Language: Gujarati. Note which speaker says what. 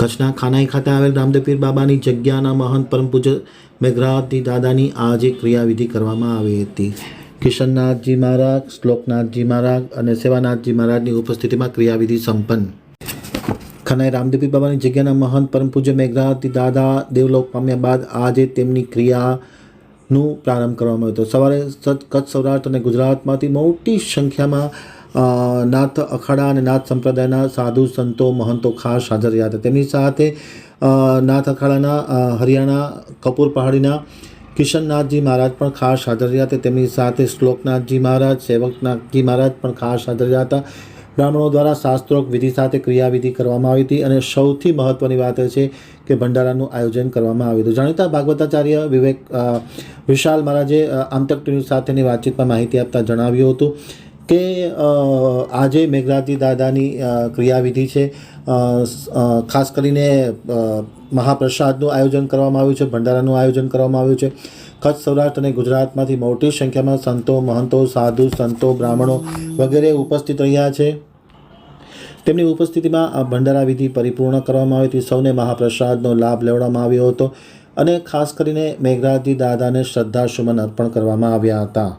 Speaker 1: કચ્છના ખાનાઈ ખાતે આવેલ રામદેવપીર બાબાની જગ્યાના મહંત પરમ પૂજ્ય મેઘરાવતી દાદાની આજે ક્રિયાવિધિ કરવામાં આવી હતી. કિશનનાથજી મહારાજ, શ્લોકનાથજી મહારાજ અને સેવાનાથજી મહારાજની ઉપસ્થિતિમાં ક્રિયાવિધિ સંપન્ન. ખનાઈ રામદેવપીર બાબાની જગ્યાના મહંત પરમ પૂજ્ય મેઘરાવતી દાદા દેવલોક પામ્યા બાદ આજે તેમની ક્રિયાનું પ્રારંભ કરવામાં આવ્યો હતો. સવારે કચ્છ સૌરાષ્ટ્ર અને ગુજરાતમાંથી મોટી સંખ્યામાં નાથ અખાડા અને નાથ સંપ્રદાયના સાધુ સંતો, મહંતો ખાસ હાજર રહ્યા હતા. તેમની સાથે નાથ અખાડાના હરિયાણા કપૂર પહાડીના કિશનનાથજી મહારાજ પણ ખાસ હાજર રહ્યા હતા. તેમની સાથે શ્લોકનાથજી મહારાજ, સેવકનાથજી મહારાજ પણ ખાસ હાજર રહ્યા હતા. બ્રાહ્મણો દ્વારા શાસ્ત્રોક્ત વિધિ સાથે ક્રિયાવિધિ કરવામાં આવી હતી અને સૌથી મહત્ત્વની વાત એ છે કે ભંડારાનું આયોજન કરવામાં આવ્યું હતું. જાણીતા ભાગવતાચાર્ય વિવેક વિશાલ મહારાજે આમતક ટીવી સાથેની વાતચીતમાં માહિતી આપતા જણાવ્યું હતું કે આજે મેઘરાજી દાદાની ક્રિયાવિધિ છે. ખાસ કરીને મહાપ્રસાદનું આયોજન કરવામાં આવ્યું છે, ભંડારાનું આયોજન કરવામાં આવ્યું છે. કચ્છ સૌરાષ્ટ્ર અને ગુજરાતમાંથી મોટી સંખ્યામાં સંતો, મહંતો, સાધુ, સંતો, બ્રાહ્મણો વગેરે ઉપસ્થિત રહ્યા છે. તેમની ઉપસ્થિતિમાં આ ભંડારા વિધિ પરિપૂર્ણ કરવામાં આવી હતી. સૌને મહાપ્રસાદનો લાભ લેવડાવવામાં આવ્યો હતો અને ખાસ કરીને મેઘરાજી દાદાને શ્રદ્ધાસુમન અર્પણ કરવામાં આવ્યા હતા.